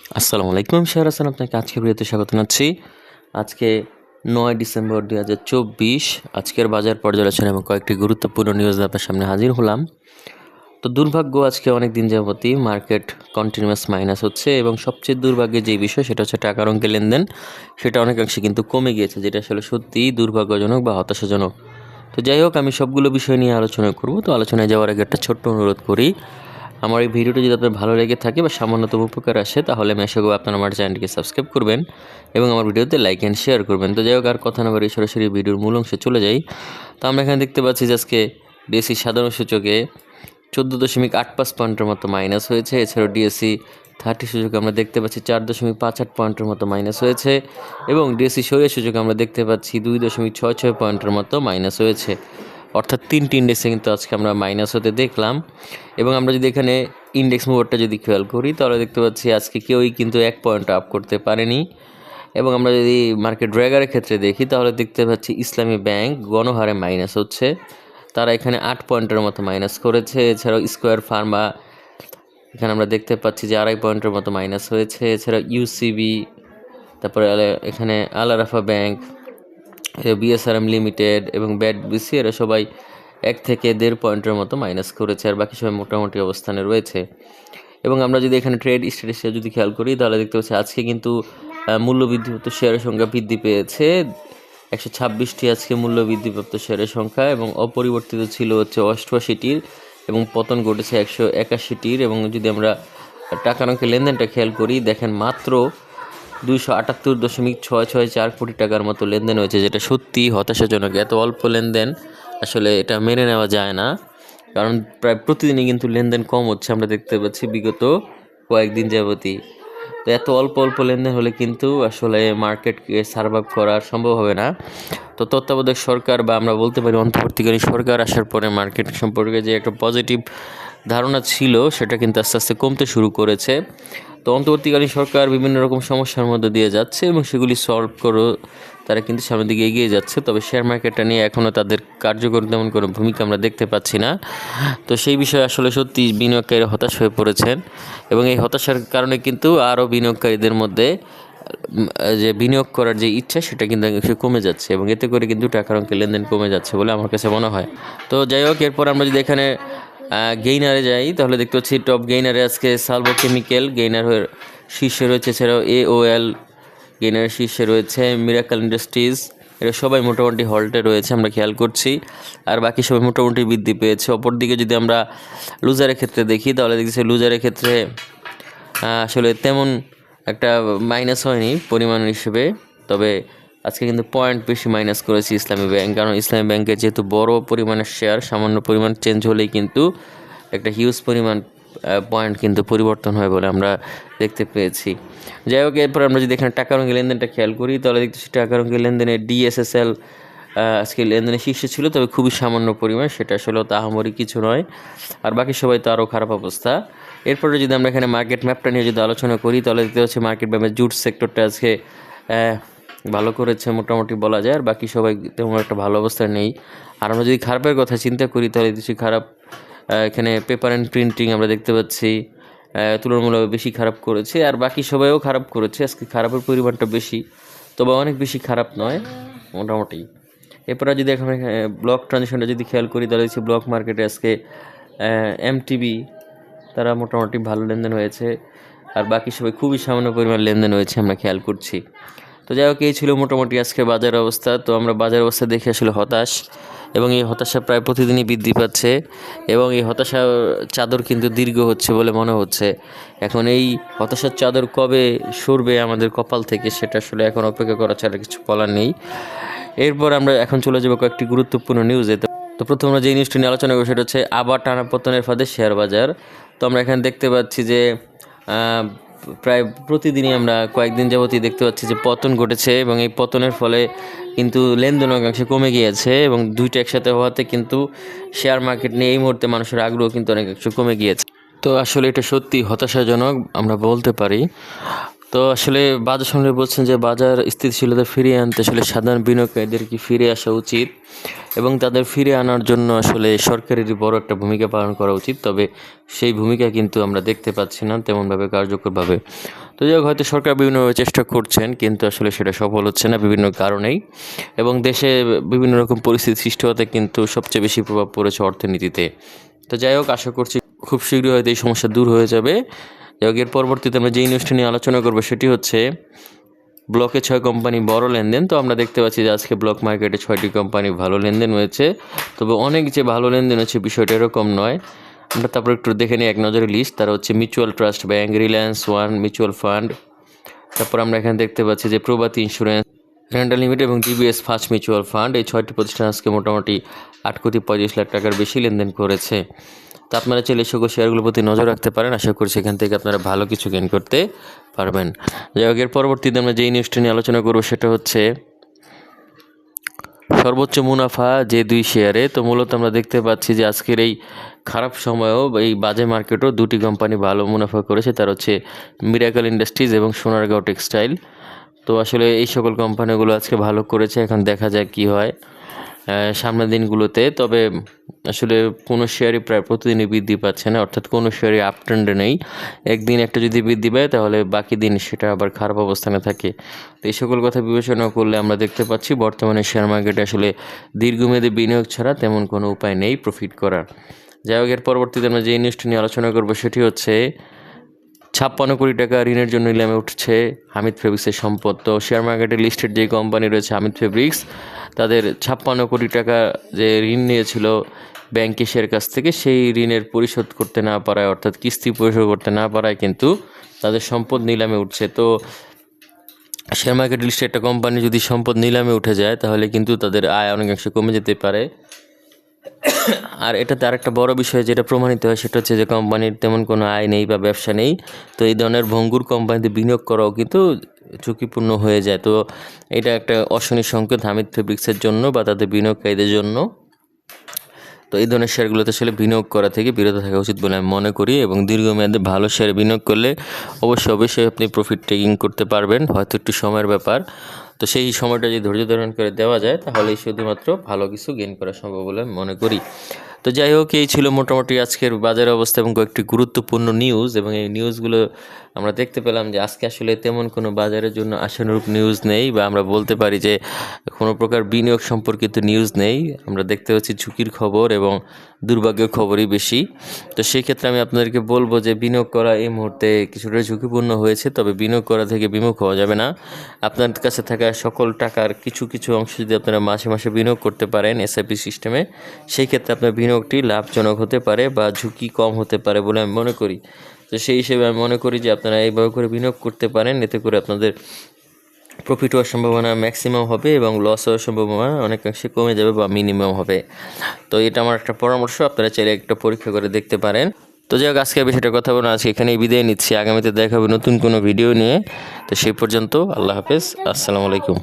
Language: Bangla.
আসসালামু আলাইকুম শেহর হাসান আপনাকে আজকে ভিডিওতে স্বাগত জানাচ্ছি। আজকে নয় ডিসেম্বর দুই হাজার চব্বিশ, আজকের বাজার পর্যালোচনা এবং কয়েকটি গুরুত্বপূর্ণ নিউজ আপনার সামনে হাজির হলাম। তো দুর্ভাগ্য, আজকে অনেক দিন যাবতই মার্কেট কন্টিনিউয়াস মাইনাস হচ্ছে এবং সবচেয়ে দুর্ভাগ্যের যে বিষয় সেটা হচ্ছে টাকার অঙ্কে লেনদেন। সেটা অনেকাংশে কিন্তু কমে গিয়েছে, যেটা আসলে সত্যিই দুর্ভাগ্যজনক বা হতাশাজনক। তো যাই হোক, আমি সবগুলো বিষয় নিয়ে আলোচনা করব। তো আলোচনায় যাওয়ার আগে একটা ছোট্ট অনুরোধ করি। আমার এই ভিডিওটি যদি আপনার ভালো লেগে থাকে বা সামান্যতম উপকার আসে, তাহলে আমি করব আপনারা আমার চ্যানেলটিকে সাবস্ক্রাইব করবেন এবং আমার ভিডিওতে লাইক অ্যান্ড শেয়ার করবেন। তো যাই হোক আর কথা না বাড়ি সরাসরি ভিডিওর মূল অংশে চলে যাই। তো আমরা এখানে দেখতে পাচ্ছি যে আজকে ডিএসসি সাধারণ সূচকে চোদ্দ দশমিক আট পাঁচ পয়েন্টের মতো মাইনাস হয়েছে। এছাড়াও ডিএসসি থার্টি সূচকে আমরা দেখতে পাচ্ছি চার দশমিক পাঁচ আট পয়েন্টের মতো মাইনাস হয়েছে এবং ডিএসসি সরিয়া সূচকে আমরা দেখতে পাচ্ছি দুই দশমিক ছয় ছয় পয়েন্টের মতো মাইনাস হয়েছে। অর্থাৎ তিনটি ইন্ডেক্সে কিন্তু আজকে আমরা মাইনাস হতে দেখলাম। এবং আমরা যদি এখানে ইন্ডেক্স মুভারটা যদি খেয়াল করি, তাহলে দেখতে পাচ্ছি আজকে কেউই কিন্তু এক পয়েন্ট আপ করতে পারেনি। এবং আমরা যদি মার্কেট ড্র্যাগারের ক্ষেত্রে দেখি, তাহলে দেখতে পাচ্ছি ইসলামী ব্যাংক গণহারে মাইনাস হচ্ছে। তারা এখানে আট পয়েন্টের মতো মাইনাস করেছে। এছাড়াও স্কোয়ার ফার্মা এখানে আমরা দেখতে পাচ্ছি যে আড়াই পয়েন্টের মতো মাইনাস হয়েছে। এছাড়া ইউসিবি তারপরে এখানে আলারাফা ব্যাংক বিএসআরএম লিমিটেড এবং ব্যাট বিসি এরা সবাই এক থেকে দেড় পয়েন্টের মতো মাইনাস করেছে আর বাকি সবাই মোটামুটি অবস্থানে রয়েছে। এবং আমরা যদি এখানে ট্রেড স্ট্যাটাসে যদি খেয়াল করি, তাহলে দেখতে পাচ্ছি আজকে কিন্তু মূল্যবৃদ্ধিপ্রাপ্ত শেয়ারের সংখ্যা বৃদ্ধি পেয়েছে। একশো ছাব্বিশটি আজকে মূল্য বৃদ্ধিপ্রাপ্ত শেয়ারের সংখ্যা এবং অপরিবর্তিত ছিল হচ্ছে অষ্টআশিটির এবং পতন ঘটেছে একশো একাশিটির এবং যদি আমরা টাকা অঙ্কের লেনদেনটা খেয়াল করি, দেখেন মাত্র দুইশো আটাত্তর দশমিক ছয় ছয় চার কোটি টাকার মতো লেনদেন হয়েছে, যেটা সত্যি হতাশাজনক। এত অল্প লেনদেন আসলে এটা মেনে নেওয়া যায় না, কারণ প্রায় প্রতিদিনই কিন্তু লেনদেন কম হচ্ছে, আমরা দেখতে পাচ্ছি বিগত কয়েকদিন যাবতই। তো এত অল্প অল্প লেনদেন হলে কিন্তু আসলে মার্কেটকে সার্ভাইভ করা সম্ভব হবে না। তো তত্ত্বাবধায়ক সরকার বা আমরা বলতে পারি অন্তর্বর্তীকালীন সরকার আসার পরে মার্কেট সম্পর্কে যে একটা পজিটিভ ধারণা ছিল, সেটা কিন্তু আস্তে আস্তে কমতে শুরু করেছে। তো অন্তর্বর্তীকালীন সরকার বিভিন্ন রকম সমস্যার মধ্যে দিয়ে যাচ্ছে এবং সেগুলি সলভ করে, তারা কিন্তু সামনের দিকে এগিয়ে যাচ্ছে। তবে শেয়ার মার্কেটটা নিয়ে এখনও তাদের কার্যকর তেমন কোনো ভূমিকা আমরা দেখতে পাচ্ছি না। তো সেই বিষয়ে আসলে সত্যি বিনিয়োগকারীরা হতাশ হয়ে পড়েছেন এবং এই হতাশার কারণে কিন্তু আরও বিনিয়োগকারীদের মধ্যে যে বিনিয়োগ করার যে ইচ্ছা, সেটা কিন্তু কমে যাচ্ছে এবং এতে করে কিন্তু টাকার অঙ্কের লেনদেন কমে যাচ্ছে বলে আমার কাছে মনে হয়। তো যাই হোক, এরপর আমরা যদি এখানে গেইনারে যাই, তাহলে দেখতে পাচ্ছি টপ গেইনারে আজকে সালভো কেমিক্যাল গেইনার শীর্ষে রয়েছে, এছাড়াও এ ও এল গেইনারের শীর্ষে রয়েছে মিরাকাল ইন্ডাস্ট্রিজ এরা সবাই মোটামুটি হল্টে রয়েছে, আমরা খেয়াল করছি। আর বাকি সবাই মোটামুটি বৃদ্ধি পেয়েছে। অপরদিকে যদি আমরা লুজারের ক্ষেত্রে দেখি, তাহলে দেখছি লুজারের ক্ষেত্রে আসলে তেমন একটা মাইনাস হয়নি, পরিমাণ হিসেবে। তবে আজকে কিন্তু পয়েন্ট বেশি মাইনাস করেছে ইসলামী ব্যাংক। কারণ ইসলামী ব্যাংকের যেহেতু বড় পরিমাণের শেয়ার সামান্য পরিমাণ চেঞ্জ হলেই কিন্তু একটা হিউজ পরিমাণ পয়েন্ট কিন্তু পরিবর্তন হয় বলে আমরা দেখতে পেয়েছি। যাই হোক, এরপর আমরা যদি এখানে টাকা রঙের লেনদেনটা খেয়াল করি, তাহলে দেখতেছি টাকা রঙের লেনদেনে ডিএসএসএল আজকে লেনদেনের শীর্ষে ছিল, তবে খুবই সামান্য পরিমাণ, সেটা আসলে তাহামরি কিছু নয়। আর বাকি সবাই তো আরও খারাপ অবস্থা। এরপরে যদি আমরা এখানে মার্কেট ম্যাপটা নিয়ে যদি আলোচনা করি, তাহলে দেখতে হচ্ছে মার্কেট ম্যাপের জুট সেক্টরটা আজকে ভালো করেছে মোটামুটি বলা যায়, আর বাকি সবাই তেমন একটা ভালো অবস্থায় নেই। আর আমরা যদি খারাপের কথা চিন্তা করি, তাহলে কিছু খারাপ এখানে পেপার অ্যান্ড প্রিন্টিং আমরা দেখতে পাচ্ছি তুলনামূলক বেশি খারাপ করেছে, আর বাকি সবাইও খারাপ করেছে। আজকে খারাপের পরিমাণটা বেশি, তবে অনেক বেশি খারাপ নয়, মোটামুটি। এরপরে যদি এখানে ব্লক ট্রানজেকশনটা যদি খেয়াল করি, তাহলে দেখছি ব্লক মার্কেটে আজকে এমটিবি তারা মোটামুটি ভালো লেনদেন হয়েছে, আর বাকি সবাই খুবই সামান্য পরিমাণ লেনদেন হয়েছে, আমরা খেয়াল করছি। তো যাই হোক, এই ছিল মোটামুটি আজকে বাজার অবস্থা। তো আমরা বাজার অবস্থা দেখে আসলে হতাশ এবং এই হতাশা প্রায় প্রতিদিনই বৃদ্ধি পাচ্ছে এবং এই হতাশার চাদর কিন্তু দীর্ঘ হচ্ছে বলে মনে হচ্ছে। এখন এই হতাশার চাদর কবে সরবে আমাদের কপাল থেকে সেটা আসলে এখন অপেক্ষা করা ছাড়া কিছু বলার নেই। এরপর আমরা এখন চলে যাব কয়েকটি গুরুত্বপূর্ণ নিউজে তো প্রথম আমরা যে নিউজটি নিয়ে আলোচনা করব সেটা হচ্ছে আবার টানা পতনের ফাঁদে শেয়ার বাজার। তো আমরা এখানে দেখতে পাচ্ছি যে প্রায় প্রতিদিনই আমরা কয়েকদিন যাবতই দেখতে পাচ্ছি যে পতন ঘটেছে এবং এই পতনের ফলে কিন্তু লেনদেন অনেকাংশে কমে গিয়েছে এবং দুইটা একসাথে হওয়াতে কিন্তু শেয়ার মার্কেট নিয়ে এই মুহূর্তে মানুষের আগ্রহ কিন্তু অনেকাংশে কমে গিয়েছে। তো আসলে এটা সত্যি হতাশাজনক আমরা বলতে পারি। তো আসলে বাজার সম্রাট বলছেন যে বাজার স্থিতিশীলতা ফিরিয়ে আনতে আসলে সাধারণ বিনিয়োগকারীদেরকে ফিরে আসা উচিত এবং তাদের ফিরে আনার জন্য আসলে সরকারেরই বড় একটা ভূমিকা পালন করা উচিত। তবে সেই ভূমিকা কিন্তু আমরা দেখতে পাচ্ছি না তেমনভাবে কার্যকরভাবে। তো যাই হোক, হয়তো সরকার বিভিন্নভাবে চেষ্টা করছেন কিন্তু আসলে সেটা সফল হচ্ছে না বিভিন্ন কারণেই এবং দেশে বিভিন্ন রকম পরিস্থিতি সৃষ্টি হতে কিন্তু সবচেয়ে বেশি প্রভাব পড়েছে অর্থনীতিতে। তো যাই হোক, আশা করছি খুব শীঘ্রই হয়তো এই সমস্যা দূর হয়ে যাবে। যাই হোক এর পরবর্তীতে আমরা যে নিউজটা নিয়ে আলোচনা করব সেটি হচ্ছে ব্লকে ছয় কোম্পানি বড় লেনদেন, তো আমরা দেখতে পাচ্ছি যে আজকে ব্লক মার্কেটে ছয়টি কোম্পানি ভালো লেনদেন হয়েছে। তবে অনেক যে ভালো লেনদেন হচ্ছে বিষয়টা এরকম নয়। আমরা তারপর একটু দেখে নিই এক নজরে লিস্ট তারা হচ্ছে Mutual Trust Bank Reliance One Mutual Fund তারপর আমরা এখানে দেখতে পাচ্ছি যে প্রভাতী ইন্স্যুরেন্স রেন্টাল লিমিটেড এবং ডিবিএস ফার্স্ট মিউচুয়াল ফান্ড এই ছয়টি প্রতিষ্ঠান আজকে মোটামুটি আট কোটি পঁয়ত্রিশ লাখ টাকার বেশি লেনদেন করেছে। তো আপনারা চাইলে সকল শেয়ারগুলোর প্রতি নজর রাখতে পারেন। আশা করছি এখান থেকে আপনারা ভালো কিছু গেইন করতে পারবেন। যাই হোক, এর পরবর্তীতে আমরা যেই নিউজটা নিয়ে আলোচনা করব সেটা হচ্ছে সর্বোচ্চ মুনাফা যে দুই শেয়ারে তো মূলত আমরা দেখতে পাচ্ছি যে আজকের এই খারাপ সময়েও এই বাজে মার্কেটও দুটি কোম্পানি ভালো মুনাফা করেছে। তার হচ্ছে মিরাকল ইন্ডাস্ট্রিজ এবং সোনারগাঁও টেক্সটাইল তো আসলে এই সকল কোম্পানিগুলো আজকে ভালো করেছে। এখন দেখা যাক কি হয়। সামনের দিনগুলোতে, তবে আসলে কোনো শেয়ারই প্রায় প্রতিদিনই বৃদ্ধি পাচ্ছে না, অর্থাৎ কোনো শেয়ারই আপ ট্রেন্ডে নেই। একদিন একটা যদি বৃদ্ধি পায়, তাহলে বাকি দিন সেটা আবার খারাপ অবস্থানে থাকে। তো এই সকল কথা বিবেচনা করলে আমরা দেখতে পাচ্ছি, বর্তমানে শেয়ার মার্কেটে আসলে দীর্ঘমেয়াদী বিনিয়োগ ছাড়া তেমন কোনো উপায় নেই প্রফিট করার। যাই হোক, এর পরবর্তীতে আমরা যে নিউজটি নিয়ে আলোচনা করব, সেটি হচ্ছে, ছাপ্পান্ন কোটি টাকা ঋণের জন্য নিলামে উঠছে হামিদ ফেব্রিক্সের সম্পদ। তো শেয়ার মার্কেটে লিস্টেড যে কোম্পানি রয়েছে হামিদ ফেব্রিক্স তাদের ছাপ্পান্ন কোটি টাকা যে ঋণ নিয়েছিল ব্যাংক এশিয়ার কাছ থেকে, সেই ঋণের পরিশোধ করতে না পারায়, অর্থাৎ কিস্তি পরিশোধ করতে না পারায় কিন্তু তাদের সম্পদ নিলামে উঠছে। তো শেয়ার মার্কেট লিস্টে একটা কোম্পানি যদি সম্পদ নিলামে উঠে যায়, তাহলে কিন্তু তাদের আয় অনেকাংশে কমে যেতে পারে। আর এটাতে আরেকটা বড় বিষয় যেটা প্রমাণিত হয়, সেটা হচ্ছে যে কোম্পানির তেমন কোনো আয় নেই বা ব্যবসা নেই। তো এই ধরনের ভঙ্গুর কোম্পানিতে বিনিয়োগ করাও কিন্তু ঝুঁকিপূর্ণ হয়ে যায়। তো এটা একটা অশনি সংকেত হামিদ ফেব্রিক্সের জন্য বা তাদের বিনিয়োগকারীদের জন্য। তো এই ধরনের শেয়ারগুলোতে আসলে বিনিয়োগ করা থেকে বিরত থাকা উচিত বলে আমি মনে করি এবং দীর্ঘমেয়াদে ভালো শেয়ারে বিনিয়োগ করলে অবশ্যই অবশ্যই আপনি প্রফিট টেকিং করতে পারবেন। হয়তো একটু সময়ের ব্যাপার। তো সেই সময়টা যদি ধৈর্য ধারণ করে দেওয়া যায়, তাহলেই শুধুমাত্র ভালো কিছু গেইন করা সম্ভব বলে আমি মনে করি। তো যাই হোক, এই ছিল মোটামুটি আজকের বাজার অবস্থা এবং কয়েকটি গুরুত্বপূর্ণ নিউজ এবং এই নিউজগুলো আমরা দেখতে পেলাম যে আজকে আসলে তেমন কোনো বাজারের জন্য আশানুরূপ নিউজ নেই বা আমরা বলতে পারি যে কোনো প্রকার বিনিয়োগ সম্পর্কিত নিউজ নেই। আমরা দেখতে পাচ্ছি ঝুঁকির খবর এবং দুর্ভাগ্যের খবরই বেশি। তো সেই ক্ষেত্রে আমি আপনাদেরকে বলব যে বিনিয়োগ করা এই মুহূর্তে কিছুটা ঝুঁকিপূর্ণ হয়েছে, তবে বিনিয়োগ করা থেকে বিমুখ হওয়া যাবে না। আপনার কাছে থাকা সকল টাকার কিছু কিছু অংশ যদি আপনারা মাসে মাসে বিনিয়োগ করতে পারেন এসআইপি সিস্টেমে সেই ক্ষেত্রে আপনার বিনিয়োগটি লাভজনক হতে পারে বা ঝুঁকি কম হতে পারে বলে আমি মনে করি। তো সেই হিসেবে আমি মনে করি যে আপনারা এইভাবে করে বিনিয়োগ করতে পারেন, এতে করে আপনাদের প্রফিট হওয়ার সম্ভাবনা ম্যাক্সিমাম হবে এবং লস হওয়ার সম্ভাবনা অনেকাংশে কমে যাবে বা মিনিমাম হবে। তো এটা আমার একটা পরামর্শ, আপনারা চাইলে একটা পরীক্ষা করে দেখতে পারেন। তো যাই হোক, আজকে বিষয়টা কথা বলুন আজকে এখানেই বিদায় নিচ্ছি। আগামীতে দেখা হবে নতুন কোনো ভিডিও নিয়ে। তো সেই পর্যন্ত আল্লাহ হাফেজ, আসসালামু আলাইকুম।